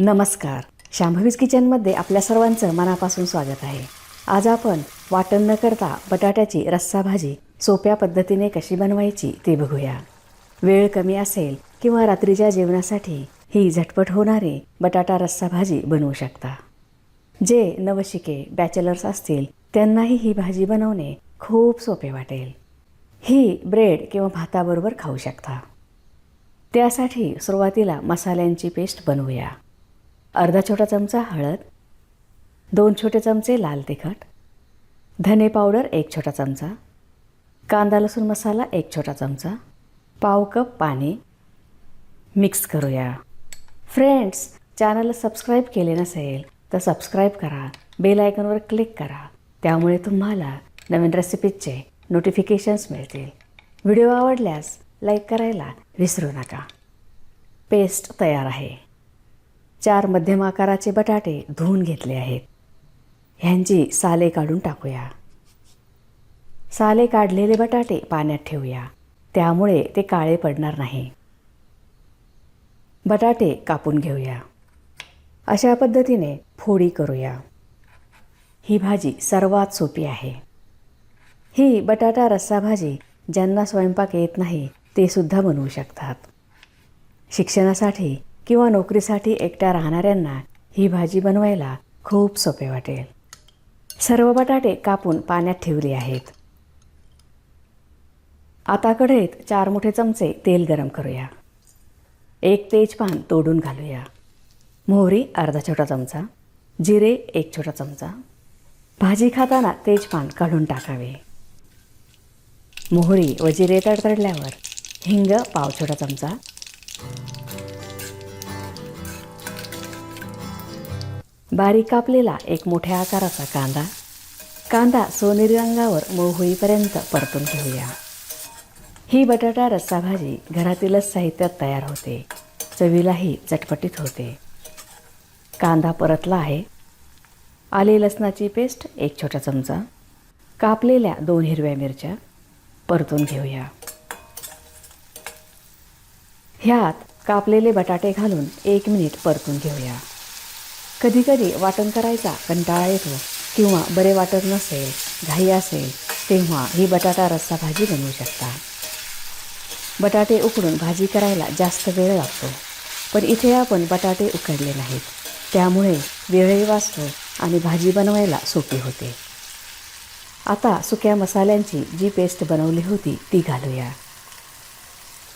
नमस्कार. शांभवीज किचनमध्ये आपल्या सर्वांचं मनापासून स्वागत आहे. आज आपण वाटण न करता बटाट्याची रस्सा भाजी सोप्या पद्धतीने कशी बनवायची ते बघूया. वेळ कमी असेल किंवा रात्रीच्या जेवणासाठी ही झटपट होणारी बटाटा रस्सा भाजी बनवू शकता. जे नवशिके बॅचलर्स असतील त्यांनाही ही भाजी बनवणे खूप सोपे वाटेल. ही ब्रेड किंवा भाताबरोबर खाऊ शकता. त्यासाठी सुरुवातीला मसाल्यांची पेस्ट बनवूया. अर्धा छोटा चमचा हळद दोन छोटे चमचे लाल तिखट धने पावडर एक छोटा चमचा कांदा लसूण मसाला एक छोटा चमचा पाव कप पाणी. मिक्स करूया. फ्रेंड्स चॅनलला सबस्क्राईब केले नसेल तर सबस्क्राईब करा बेल आयकॉनवर क्लिक करा. त्यामुळे तुम्हाला नवीन रेसिपीजचे नोटिफिकेशन्स मिळतील. व्हिडिओ आवडल्यास लाईक करायला विसरू नका. पेस्ट तयार आहे. चार मध्यम आकाराचे बटाटे धुवून घेतले आहेत. ह्यांची साले काढून टाकूया. साले काढलेले बटाटे पाण्यात ठेवूया. त्यामुळे ते काळे पडणार नाही. बटाटे कापून घेऊया. अशा पद्धतीने फोडी करूया. ही भाजी सर्वात सोपी आहे. ही बटाटा रस्सा भाजी ज्यांना स्वयंपाक येत नाही ते सुद्धा बनवू शकतात. शिक्षणासाठी किंवा नोकरीसाठी एकट्या राहणाऱ्यांना ही भाजी बनवायला खूप सोपे वाटेल. सर्व बटाटे कापून पाण्यात ठेवले आहेत. आता कढईत चार मोठे चमचे तेल गरम करूया. एक तेजपान तोडून घालूया. मोहरी अर्धा छोटा चमचा जिरे एक छोटा चमचा. भाजी खाताना तेजपान काढून टाकावे. मोहरी व जिरे तडतडल्यावर हिंग पाव छोटा चमचा. बारीक कापलेला एक मोठ्या आकाराचा कांदा. कांदा सोनेरी रंगावर मऊ होईपर्यंत परतून घेऊया. ही बटाटा रस्सा भाजी घरातीलच साहित्यात तयार होते. चवीलाही चटपटीत होते. कांदा परतला आहे. आले लसणाची पेस्ट एक छोटा चमचा. कापलेल्या दोन हिरव्या मिरच्या. परतून घेऊया. ह्यात कापलेले बटाटे घालून एक मिनिट परतून घेऊया. कधीकधी वाटण करायचा कंटाळा येतो किंवा बरे वाटत नसेल घाई असेल तेव्हा ही बटाटा रस्सा भाजी बनवू शकता. बटाटे उकडून भाजी करायला जास्त वेळ लागतो पण इथे आपण बटाटे उकडले नाहीत. त्यामुळे वेळही वाचतो आणि भाजी बनवायला सोपी होते. आता सुक्या मसाल्यांची जी पेस्ट बनवली होती ती घालूया.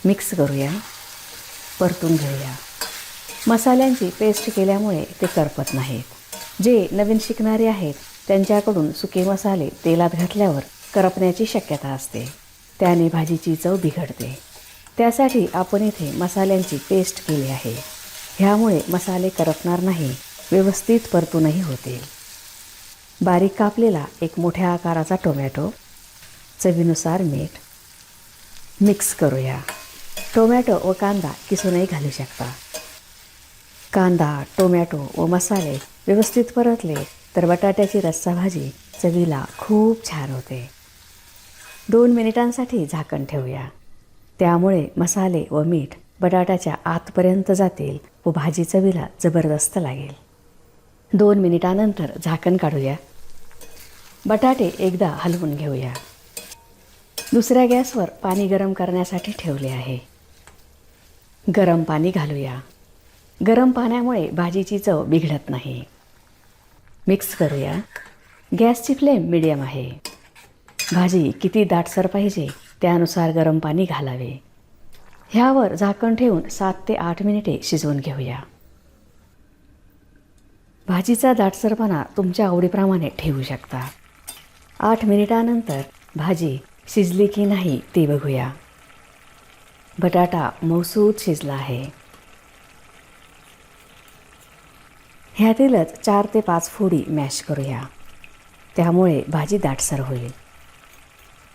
मिक्स करूया. परतून घेऊया. मसाल्यांची पेस्ट केल्यामुळे ते करपत नाहीत. जे नवीन शिकणारे आहेत त्यांच्याकडून सुके मसाले तेलात घातल्यावर करपण्याची शक्यता असते. त्याने भाजीची चव बिघडते. त्यासाठी आपण इथे मसाल्यांची पेस्ट केली आहे. ह्यामुळे मसाले करपणार नाही व्यवस्थित परतूनही होतील. बारीक कापलेला एक मोठ्या आकाराचा टोमॅटो. चवीनुसार मीठ. मिक्स करूया. टोमॅटो व कांदा किसूनही घालू शकता. कांदा टोमॅटो व मसाले व्यवस्थित परतले तर बटाट्याची रस्सा भाजी चवीला खूप छान होते. दोन मिनिटांसाठी झाकण ठेवूया. त्यामुळे मसाले व मीठ बटाट्याच्या आतपर्यंत जातील व भाजी चवीला जबरदस्त लागेल. दोन मिनिटानंतर झाकण काढूया. बटाटे एकदा हलवून घेऊया. दुसऱ्या गॅसवर पाणी गरम करण्यासाठी ठेवले आहे. गरम पाणी घालूया. गरम पाण्यामुळे भाजीची चव बिघडत नाही. मिक्स करूया. गॅसची फ्लेम मिडियम आहे. भाजी किती दाटसर पाहिजे त्यानुसार गरम पाणी घालावे. ह्यावर झाकण ठेवून सात ते आठ मिनिटे शिजवून घेऊया. भाजीचा दाटसरपणा तुमच्या आवडीप्रमाणे ठेवू शकता. आठ मिनिटानंतर भाजी शिजली की नाही ते बघूया. बटाटा मौसूद शिजला आहे. ह्यातीलच चार ते पाच फोडी मॅश करूया. त्यामुळे भाजी दाटसर होईल.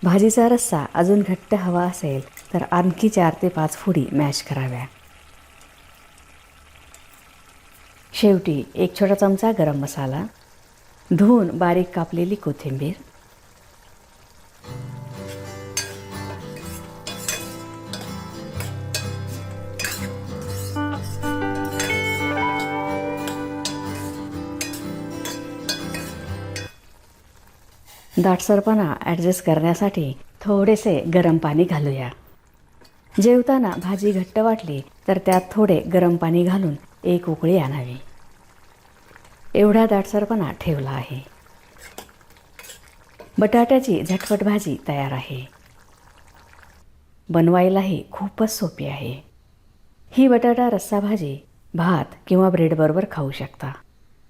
भाजीचा रस्सा अजून घट्ट हवा असेल तर आणखी चार ते पाच फोडी मॅश कराव्या. शेवटी एक छोटा चमचा गरम मसाला धुवून बारीक कापलेली कोथिंबीर दाटसरपणा ॲडजस्ट करण्यासाठी थोडेसे गरम पाणी घालूया. जेवताना भाजी घट्ट वाटली तर त्यात थोडे गरम पाणी घालून एक उकळी आणावी. एवढा दाटसरपणा ठेवला आहे. बटाट्याची झटपट भाजी तयार आहे. बनवायलाही खूपच सोपी आहे. ही बटाटा रस्सा भाजी भात किंवा ब्रेडबरोबर खाऊ शकता.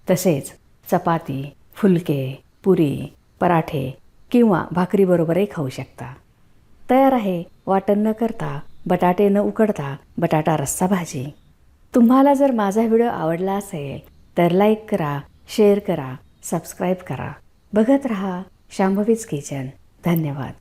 तसेच चपाती फुलके पुरी पराठे किंवा भाकरीबरोबरही खाऊ शकता. तयार आहे वाटण न करता बटाटे न उकडता बटाटा रस्सा भाजी. तुम्हाला जर माझा व्हिडिओ आवडला असेल तर लाईक करा शेअर करा सबस्क्राईब करा. बघत रहा शांभवीज किचन. धन्यवाद.